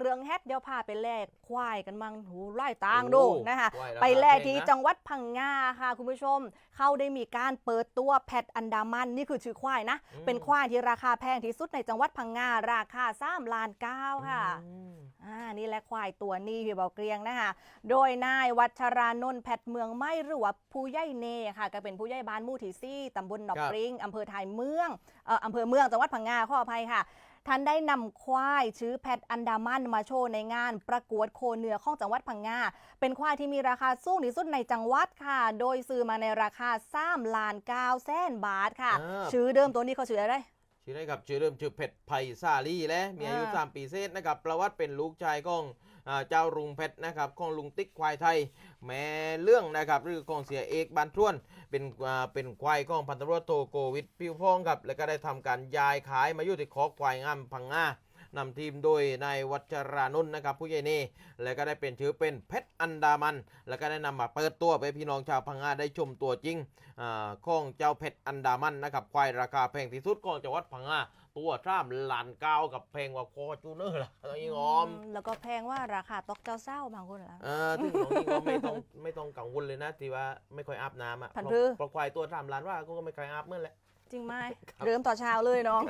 เรืองแฮดเดี๋ยวพาไปแลกควายกันมั่งหูไล่ตางโอ้ดูนะคะควายราคาไปแลกที่แพงนะจังหวัดพังงาค่ะคุณผู้ชม เขาได้มีการเปิดตัวแพทอันดามันนี่คือชื่อควายนะอืมเป็นควายที่ราคาแพงที่สุดในจังหวัดพังงาราคา3ล้านเก้าค่ะอืมอ่านี่แหละควายตัวนี้พี่เบาเกรียงนะคะโดยนายวัชรานนท์แพทย์เมืองไม่หรือว่าผู้ใหญ่เนค่ะ ก็เป็นผู้ใหญ่บ้านหมู่ที่ซี่ตำบลหนองครับปริงอำเภอไทยเมืองเอ่ออำเภอเมืองจังหวัดพังงาขออภัยค่ะ ท่านได้นำควายชื่อแพทอันดามันมาโชว์ในงาน ประกวดโคเนื้อของจังหวัดพังงา เป็นควายที่มีราคาสูงที่สุดในจังหวัดค่ะ โดยซื้อมาในราคา3ล้าน9แสนบาทค่ะอ่าชื่อเดิมตัวนี้เขาชื่ออะไร ชื่อได้ครับชื่อเริ่มชื่อเพชรไผ่ซาลีและมีอายุอ่า3ปีเศษนะครับประวัติเป็นลูกชายของอ่าเจ้าลุงเพชรนะครับของลุงติ๊กควายไทย แม่เรื่องนะครับหรือของเสียเอกบานทวนเป็นอ่าเป็นควายของพันตำรวจโทโกวิทพิวพองครับแล้วก็ได้ทำการย้ายขายมาอยู่ที่คอกควายงามพังงา นำทีมโดยนายวัชรานนท์นะครับผู้ใหญ่เน่แล้วก็ได้เป็นชื่อเป็นเพชรอันดามัน แล้วก็ได้นำมาเปิดตัวไปให้พี่น้องชาวพังงาได้ชมตัวจริงอาของเจ้าเพชรอันดามันนะครับควายราคาแพงที่สุดของจังหวัดพังงาตัวท่ามล้านเก้ากับแพงกว่าคอจูเนอร์ล่ะน้องยิงออมแล้วก็แพงว่าราคาตกเจ้าเศร้าบางคนละเออถึงน้องยิงออมไม่ต้องไม่ต้องกังวลเลยนะที่ว่าไม่ค่อยอาบน้ำอะผันเพพือราะเพราะควายตัวท่ามล้านว่าก็ไม่ค่อยอาบเมื่อแหละจริงไหมครับเริ่มต่อเช้าเลยน้อง